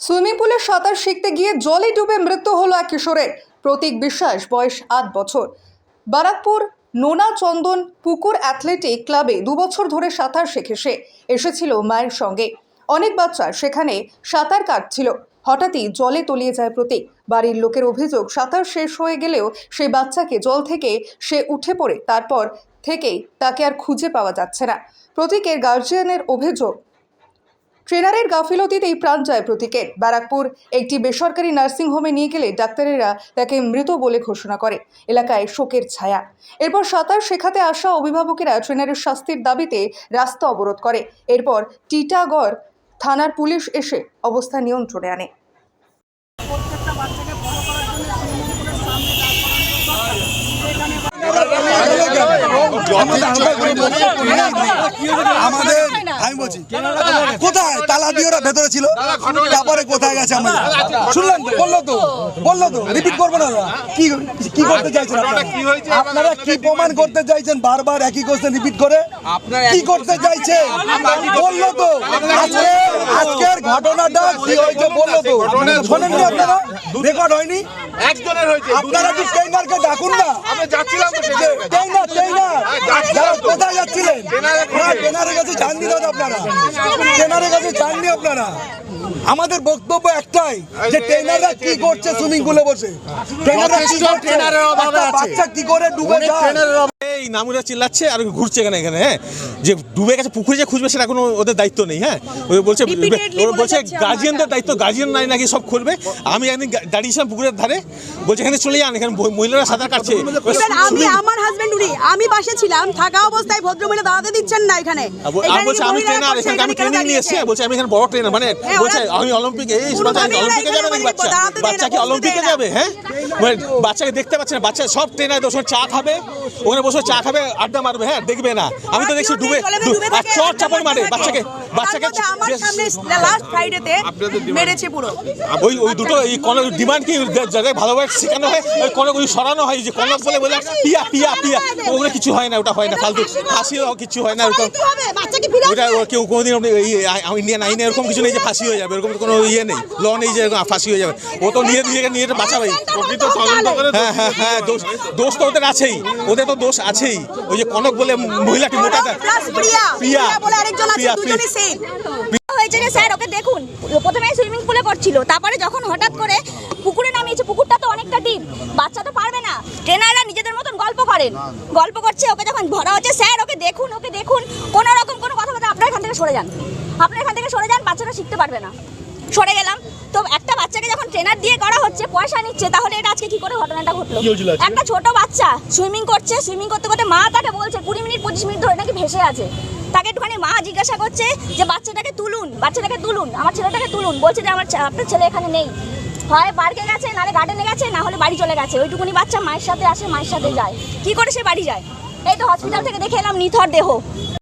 Swimming পুলে সাঁতার শিখতে গিয়ে জলে ডুবে মৃত্যু হলো এক কিশোরের। প্রতীক বিশ্বাস, বয়স আট বছর। বারাকপুর নোনা চন্দন পুকুর অ্যাথলেটিক ক্লাবে দুবছর ধরে সাঁতার শেখে সে। এসেছিল মায়ের সঙ্গে। অনেক বাচ্চা সেখানে সাঁতার কাটছিল। হঠাৎই জলে তলিয়ে যায় প্রতীক। বাড়ির লোকের অভিযোগ, সাঁতার শেষ হয়ে গেলেও সেই বাচ্চাকে জল থেকে সে উঠে পড়ে। তারপর থেকেই তাকে আর খুঁজে পাওয়া যাচ্ছে না। প্রতীকের গার্জিয়ানের অভিযোগ ট্রেনারের গাফিলতিতেই প্রাণ যায় প্রতীকের। ব্যারাকপুর একটি বেসরকারি নার্সিংহোমে নিয়ে গেলে ডাক্তারেরা তাকে মৃত বলে ঘোষণা করে। এলাকায় শোকের ছায়া। এরপর সাঁতার শেখাতে আসা অভিভাবকেরা ট্রেনারের শাস্তির দাবিতে রাস্তা অবরোধ করে। এরপর টিটাগড় থানার পুলিশ এসে অবস্থা নিয়ন্ত্রণে আনে। আমাদের আমি বলছি। কোথায়? তালা দিয়ে ওরা ভেতরে ছিল? তারপরে কোথায় গেছে আমাদের? শুনলেন তো বলল তো বলল তো রিপিট করব না কি কি করতে চাইছেন আপনারা? আপনারা কি প্রমাণ করতে চাইছেন? বারবার একই কোশ্চেন রিপিট করে? কি করতে চাইছেন? বলল তো আজকে আজকের ঘটনাটা কি হয়েছে বলল তো? শোনেননি আপনারা? রেকর্ড হয়নি? একজনের হয়েছে আপনারা কি ট্রেনারকে ডাকুন না। আমরা যাচ্ছিলাম তো সেখানে। ট্রেনার ট্রেনার যারা কোথায় যাচ্ছিলেন? না ট্রেনারের কাছে যাননি দাদা আপনারা। ট্রেনারের কাছে যাননি আপনারা। আমাদের বক্তব্য একটাই যে ট্রেনাররা কি করছে সুইমিং পুলে বসে? ট্রেনাররা কি করছে? ট্রেনারের অভাবে আছে। বাচ্চা কি করে ডুবে যায়? এই নামুরা চিল্লাচ্ছে আর ঘুরছে এখানে এখানে হ্যাঁ? যে ডুবে গেছে পুকুরে যে খুঁজবে সেটা কোনো ওদের দায়িত্ব নেই হ্যাঁ? ওই বলছে ওরা বলছে গার্জিয়ানদের দায়িত্ব গার্জিয়ান নাই নাকি সব খুলবে আমি একদিন দাঁড়িয়েছিলাম পুকুরের ধারে বলছে এখানে চলে যান এখানে মহিলারা সাঁতার কাটছে। আমি আমার হাজবেন্ড উনি আমি পাশে ছিলাম থাকা অবস্থায় ভদ্রমহিলা দাঁড়াতে দিচ্ছেন না এখানে। আর বল- আর এখানে বলছে আমি ট্রেনার এখানে আমি ট্রেনিং নিয়ে এসেছি। বলছে আমি এখানে বড় ট্রেনার মানে হ্যাঁ, বলছে আমি অলিম্পিকে এই অলিম্পিকে যাবে নাকি বাচ্চা? বাচ্চা কি অলিম্পিকে যাবে হ্যাঁ? মানে বাচ্চাকে দেখতে পাচ্ছে না বাচ্চা সব ট্রেনার চা খাবে ওখানে বসে চা খাবে আড্ডা মারবে হ্যাঁ দেখবে না। আমি তো দেখছি ডুবে ডুবে আর চট চাপড় মারে বাচ্চাকে বাচ্চাকে আমার সামনে লাস্ট ফ্রাইডেতে মেরেছে পুরো। ওই ওই দুটো এই কনক ডিমান্ড কি? যাদের ভালোভাবে শেখানো হয় ওই কনক ওই সরানো হয় যে কনক বলে বলে পিয়া পিয়া পিয়া। ওগুলো কিছু হয় না ওটা হয় না ফালতু। ফাঁসিও কিছু হয় না ওরকম ওটা কেউ কোনোদিন আপনি এই ইন্ডিয়ান আইনে এরকম কিছু নেই যে ফাঁসি হয়ে যাবে এরকম কোনো ইয়ে নেই। ল নেই যে ফাঁসি হয়ে যাবে। ও তো নিয়ে নিজেকে নিয়ে বাঁচাবেই হ্যাঁ হ্যাঁ হ্যাঁ দোষ দোষ তো ওদের আছেই। ওদের তো দোষ আছেই। ওই যে কনক বলে মহিলাটি মোটা প্রিয়া। প্রিয়া। হয়েছে যে স্যার ওকে দেখুন প্রথমে সুইমিং পুলে করছিল তারপরে যখন হঠাৎ করে পুকুরে নামিয়েছে পুকুরটা তো অনেকটা ডিপ বাচ্চা তো পারবে না। ট্রেনাররা নিজেদের মতন গল্প করেন। গল্প করছে ওকে যখন ভরা হচ্ছে স্যার ওকে দেখুন ওকে দেখুন কোনো রকম কোনো কথা বলতে আপনার এখান থেকে সরে যান। আপনার এখান থেকে সরে যান বাচ্চাটা শিখতে পারবে না। সরে গেলাম। তো একটা বাচ্চাকে যখন ট্রেনার দিয়ে করা হচ্ছে পয়সা নিচ্ছে তাহলে এটা আজকে কি করে ঘটনাটা ঘটলো? একটা ছোট বাচ্চা সুইমিং করছে সুইমিং করতে করতে মা তাকে বলছে কুড়ি মিনিট পঁচিশ মিনিট ধরে নাকি ভেসে আছে। তাকে একটুখানি মা জিজ্ঞাসা করছে যে বাচ্চাটাকে তুলুন বাচ্চাটাকে তুলুন আমার ছেলেটাকে তুলুন। বলছে যে আমার আপনার ছেলে এখানে নেই। হয় পার্কে গেছে নাহলে গার্ডেনে গেছে না হলে বাড়ি চলে গেছে। ওইটুকুনি বাচ্চা মায়ের সাথে আসে মায়ের সাথে যায়। কি করে সে বাড়ি যায়? এই তো হসপিটাল থেকে দেখে এলাম নিথর দেহ।